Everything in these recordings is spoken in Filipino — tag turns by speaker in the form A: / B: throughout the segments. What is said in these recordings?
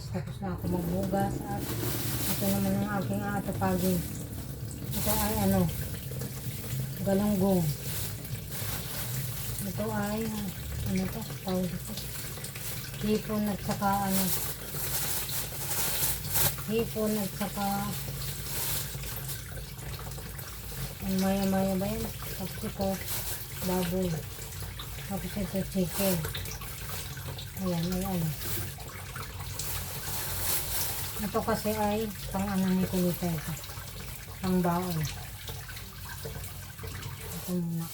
A: guys, tapos na ako magbugas at ito naman ang aking aatapagin. Ito ay ano, galunggong. Ito ay, ano to, tawag ito. Hipon at saka ano, hipon at saka ang maya-maya ba yan? Tapos ito, baboy. Tapos ito, chicken. Ayan, ay ano. Ito kasi ay pang ano ni Kulita ito. Pang baon. Ito muna.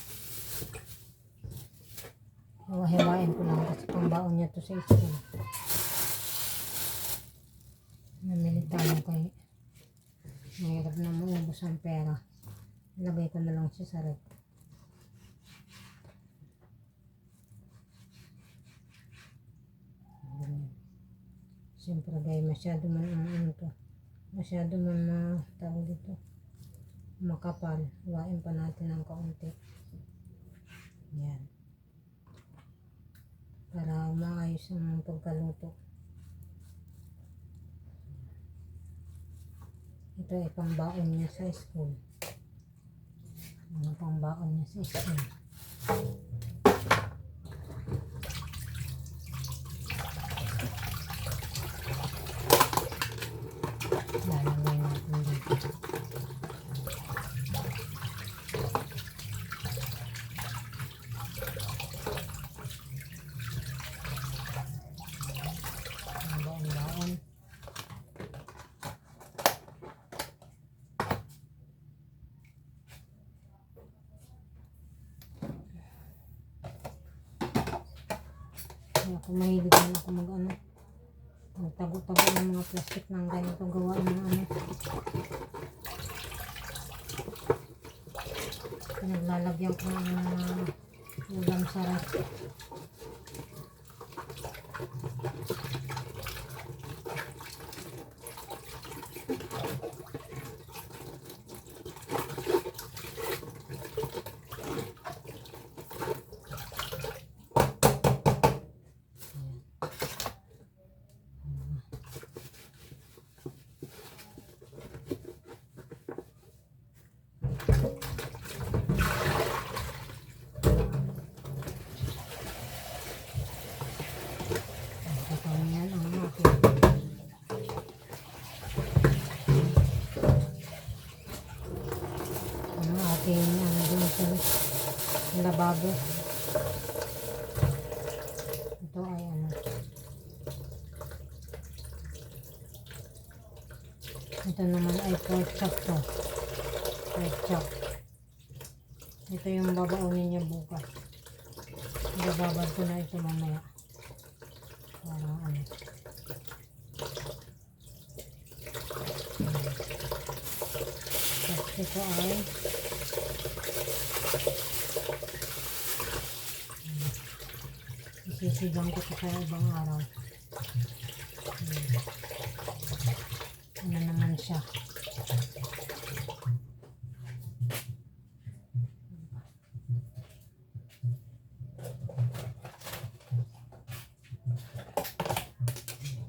A: Hiwa-hiwain ko lang kasi pang baon niya to sa school. Namili tayo kay mahirap na maubos ang pera. Ilagay ko na lang siya sa rep. Siyempre guys, masyado man ang ano to. Masyado man na tawag dito. Makapal. Huwain pa natin ng kaunti. Yan. Para maayos ang pagkaluto. Ito ay pangbaon niya sa school. Ano pangbaon niya sa school. Lalagay natin dito. Ang baon-baon. Kaya ako mahilig din ako mag ano. Magtago-tago plastic ng ganito gawa ng ano. Pinaglalagyan ko ng mga ulam sarap. Ito yan ang aking ang aking ano dun sa lababo. Ito ay ano. Ito naman ay pork chop to. Pork chop. Ito yung babaunin niya bukas. Bababad ko na ito mamaya. Para ano. Ito ay isisigang ko ito sa ibang araw. Ayan. Ano naman siya.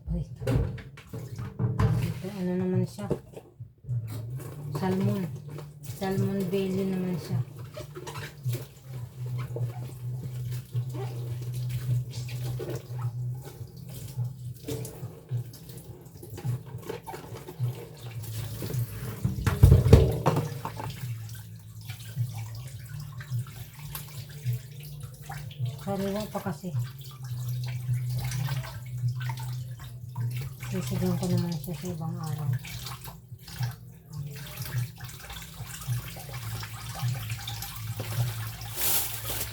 A: Ay. Ito, ano naman siya? Salmon. Salmon belly naman siya. Sariwa pa kasi. Sisigaw ko naman siya sa ibang araw.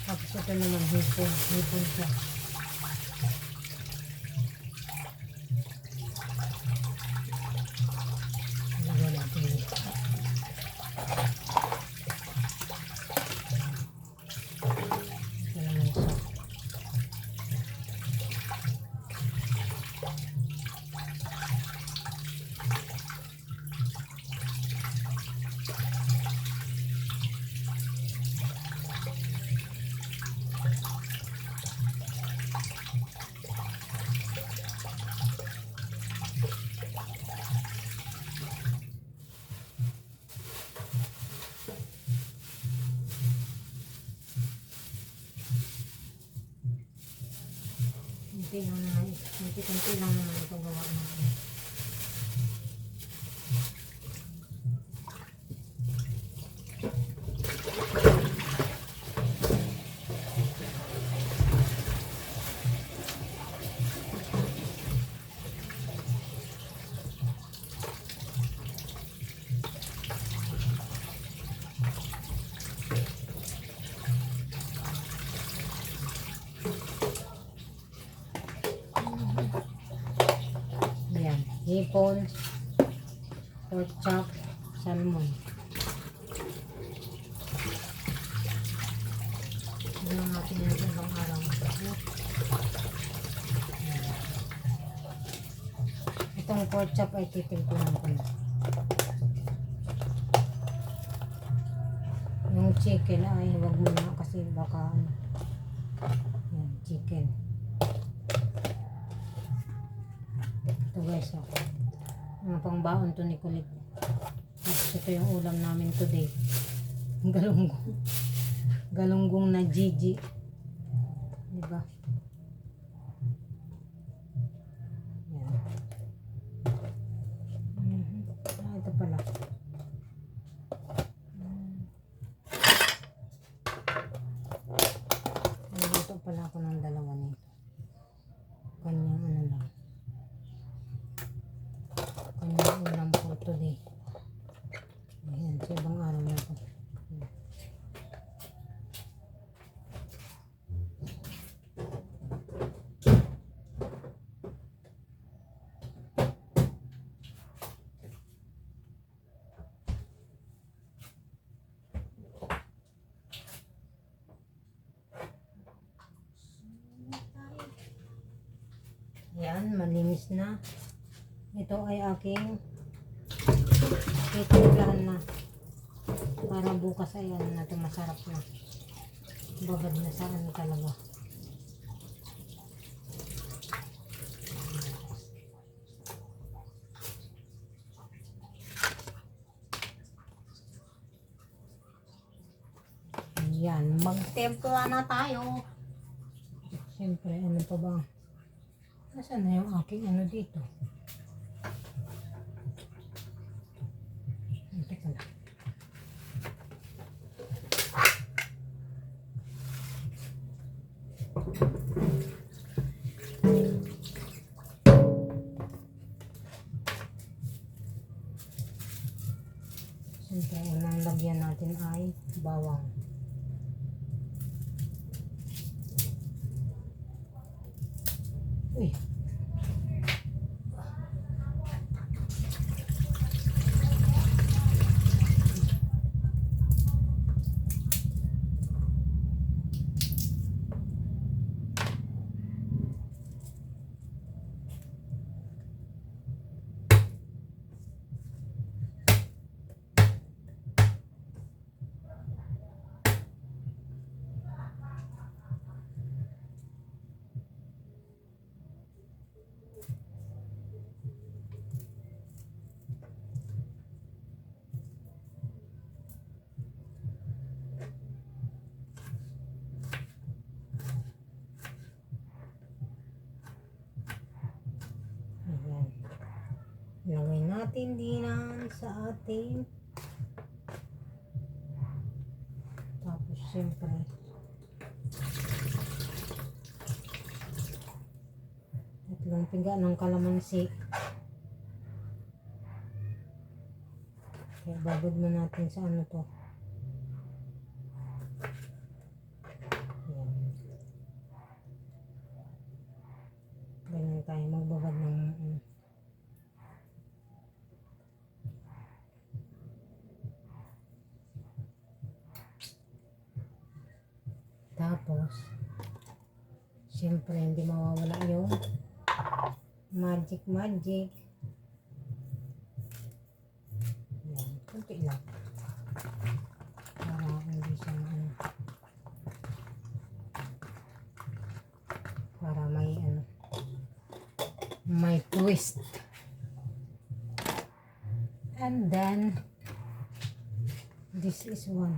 A: Tapos ito naman hipon. Hipon siya. Ilagay natin dito. Ito naman siya. Konti lang naman. Konti-konti lang naman ito gawa natin. Yan. Hipon, pork chop, salmon. Yan ang ating ibang araw. Itong pork chop ay titimpunan ko na. Yung chicken ay wag mo na kasi baka ano. Yan, chicken. Ito guys, oh. Pangbaon to ni Kulit. Tapos ito yung ulam namin today. Galunggong. Galunggong na Gigi. Diba? Yan. Mhm. Ah, ito pala. Mm. Nagluto pala ako ng dalawa nito. Kanyang ano lang. Kanyang ulam po today. Ayan, sa ibang araw na to. Yan, malinis na. Ito ay aking titimplahan na. Para bukas ay ano na ito, masarap na. Babad na sa ano talaga. Yan, magtempla na tayo. Siyempre, ano pa ba? Nasaan na yung aking ano dito? Teka lang. Siyempre, ang lagyan natin ay bawang. Uy, Ayan. Lagay natin dinan sa ating tapos siyempre tatlong piga ng kalamansi. Kaya babad mo natin sa ano to Ayan. ganyan tayo magbabad ng ano. Tapos, siyempre hindi mawawala yung magic magic. Yan, kunti lang. Para hindi siya ano. Para may ano. May twist. And then, this is one.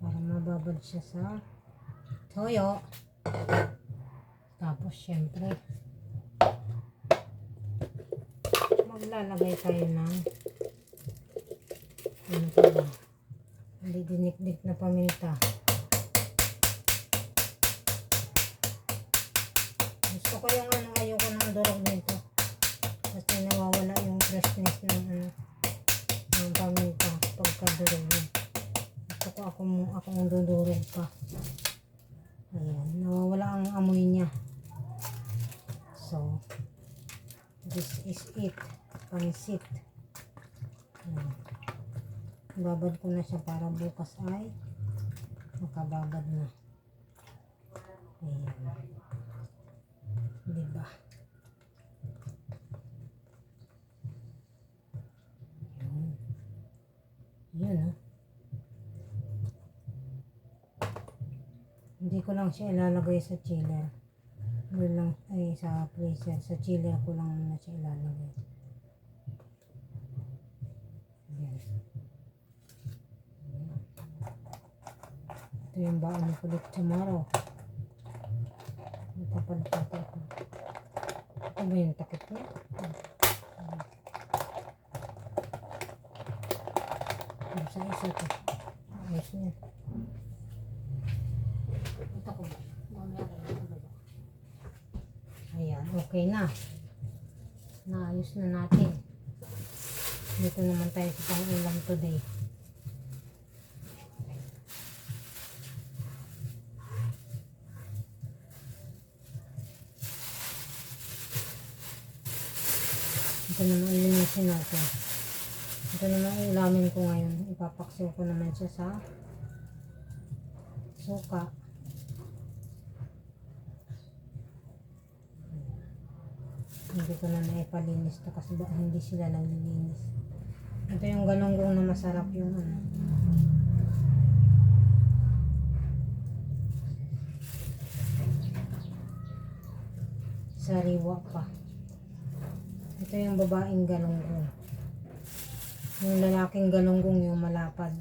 A: Para mababad siya sa toyo. Tapos, syempre, maglalagay tayo ng ano pa ba? Hindi dinikdik na paminta. Gusto ko yung ano, Pansit. Ayan. Babad ko na siya para bukas ay makababad na. Ayan. Diba? Yun. Yun, ah. Hindi ko lang siya ilalagay sa chiller. Doon lang, ay sa freezer. Sa chiller ko lang na siya ilalagay. Ayan. Ito yung baon ko ulit tomorrow. Napapalpata ako. Ito ba yung takip? Yung sa isa to. Ayos niya. Ito ko ko ba? Ayan, okay na. Naayos na natin. Dito naman tayo sa pang-ulam today. Ito ilinisin natin. Ito naman ilamin ko ngayon. Ipapaksiw ko naman siya sa suka. Hindi ko na naipalinis to kasi ba, hindi sila naglilinis. Ito yung galonggong na masarap yung ano. Sariwa pa. Ito yung babaeng galonggong. Yung lalaking galonggong yung malapad.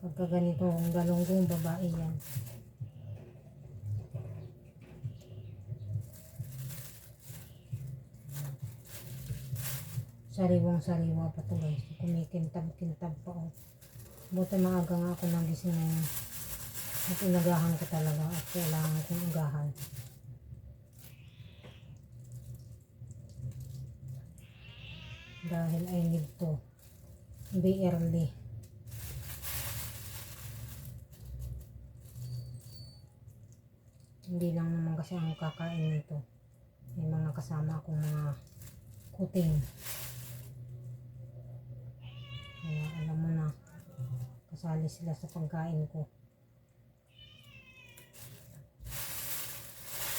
A: Pagka ganito, ang galonggong babae yan. Sariwang sariwa pa to guys. Kumikintab-kintab pa oh. Buti maaga nga ako nagising ngayon. At inagahan ko talaga at kailangan kong agahan. Dahil I need to be early. Hindi lang naman kasi ang kakain nito. May mga kasama akong mga kuting. Kaya alam mo na, kasali sila sa pagkain ko. Ayan. Siyempre.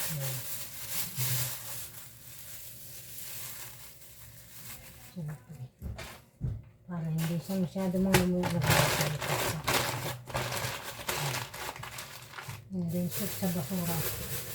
A: Para hindi siya masyado mga siya. And then shoot sa basura.